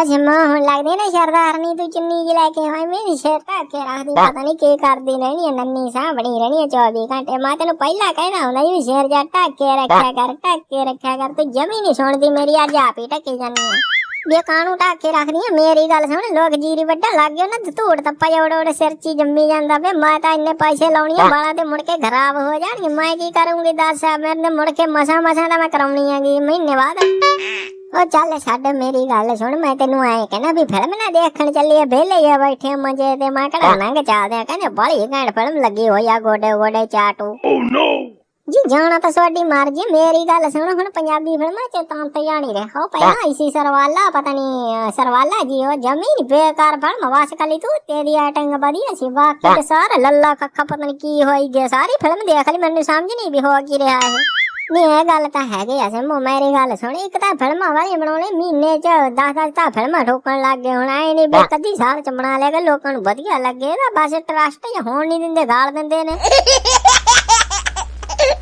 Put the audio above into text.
ਅੱਛਾ ਮਾਂ ਹੁਣ ਲੱਗਦੀ ਨਾ ਸਰਦਾਰਨੀ ਤੂੰ ਚੁੰਨੀ ਜੀ ਲੈ ਕੇ ਹੋਈ ਮੇਰੀ ਸਿਰ ਢੱਕ ਕੇ ਰੱਖਦੀ ਪਤਾ ਨਹੀਂ ਕੀ ਕਰਦੀ ਰਹਿਣੀ ਹੈ ਨੰਨੀ ਸਾਂਭਣੀ ਰਹਿਣੀ ਹੈ 24 ਘੰਟੇ। ਮੈਂ ਤੈਨੂੰ ਪਹਿਲਾਂ ਕਹਿਣਾ ਹੁੰਦਾ ਜੀ ਸਿਰ ਜਾ ਢੱਕ ਕੇ ਰੱਖਿਆ ਕਰ ਢੱਕ ਕੇ ਰੱਖਿਆ ਕਰ ਤੂੰ ਜਮੀ ਨਹੀਂ ਸੁਣਦੀ ਮੇਰੀ ਅੱਜ ਆਪ ਹੀ ਢੱਕੀ ਜਾਂਦੀ ਹੈ ਵੀ ਕਾਣੂ ਢੱਕ ਕੇ ਰੱਖਦੀ ਆ? ਮੇਰੀ ਗੱਲ ਸੁਣ ਲੋਕ ਜੀਰੀ ਵੱਡਾ ਲੱਗ ਗਿਆ ਨਾ ਧੂੜ ਤੱਪਾ ਜੋੜ ਉਹਦੇ ਸਿਰ 'ਚ ਜੰਮੀ ਜਾਂਦਾ ਵੇ। ਮੈਂ ਤਾਂ ਇੰਨੇ ਪੈਸੇ ਲਾਉਣੀ ਆ ਬਾਲਾਂ ਤੇ ਮੁੜ ਕੇ ਖਰਾਬ ਹੋ ਜਾਣਗੇ। ਮੈਂ ਕੀ ਕਰੂੰਗੀ ਦੱਸ ਮੇਰੇ ਨੇ ਮੁੜ ਕੇ ਮਸਾਂ ਮਸਾਂ ਦਾ ਮੈਂ ਕਰਾਉਣੀ ਹੈਗੀ ਮਹੀਨੇ ਬਾਅਦ। ਉਹ ਚੱਲ ਛੱਡ ਮੇਰੀ ਗੱਲ ਸੁਣ ਮੈਂ ਤੈਨੂੰ ਐ ਕਹਿਣਾ ਵੀ ਫਿਲਮ ਨਾ ਦੇਖਣ ਚੱਲੀਏ ਵਿਹਲੇ ਆ ਬੈਠੇ ਮੰਜੇ ਤੇ ਮੈਂ ਕਿਹੜਾ ਨੰਗ ਚੱਲਦੇ ਆ ਕਹਿੰਦੇ ਬੜੀ ਘੈਂਟ ਫਿਲਮ ਲੱਗੀ ਹੋਈ ਆ ਗੋਡੇ ਗੋਡੇ ਚਾਟੂ। ਜੀ ਜਾਣਾ ਤਾਂ ਤੁਹਾਡੀ ਮਰਜ਼ੀ ਮੇਰੀ ਗੱਲ ਸੁਣ ਹੁਣ ਪੰਜਾਬੀ ਫਿਲਮਾਂ ਚ ਤਾਂ ਤੇ ਜਾਣੀ ਰਹੋ ਪਹਿਲਾਂ ਇਸੀ ਸਰਵਾਲਾ ਪਤਾ ਨਹੀਂ ਸਰਵਾਲਾ ਜੀ ਉਹ ਜਮੀਨ ਬੇਕਾਰ ਫਿਲਮ ਵਾਸ ਕਲੀ ਤੂੰ ਤੇਰੀ ਐਟਿੰਗ ਵਧੀਆ ਸੀ ਬਾਕੀ ਸਾਰਾ ਲੱਲਾ ਕੱਖਾ ਪਤਾ ਨਹੀਂ ਕੀ ਹੋਈ ਗਿਆ ਸਾਰੀ ਫਿਲਮ ਦੇਖ ਲਈ ਮੈਨੂੰ ਸਮਝ ਨਹੀਂ ਵੀ ਹੋ ਕੀ ਰਿਹਾ ਹੈ ਨਹੀਂ ਇਹ ਗੱਲ ਤਾਂ ਹੈਗੀ ਆ ਸਿਮੋ ਮੇਰੀ ਗੱਲ ਸੁਣ ਇੱਕ ਤਾਂ ਫਿਲਮਾਂ ਵਾਲੀ ਬਣਾਉਣੇ ਮਹੀਨੇ ਚ 10 10 ਤਾਂ ਫਿਲਮਾਂ ਠੋਕਣ ਲੱਗ ਗਏ ਹੁਣ ਐ ਨਹੀਂ ਵੀ ਕਦੀ ਸਾਲ ਚ ਬਣਾ ਲੇਗਾ ਲੋਕਾਂ ਨੂੰ ਵਧੀਆ ਲੱਗੇ ਤਾਂ ਬਸ ਟਰਸਟ ਹੀ ਹੋਣ ਨਹੀਂ ਦਿੰਦੇ ਗਾਲ ਦਿੰਦੇ ਨੇ।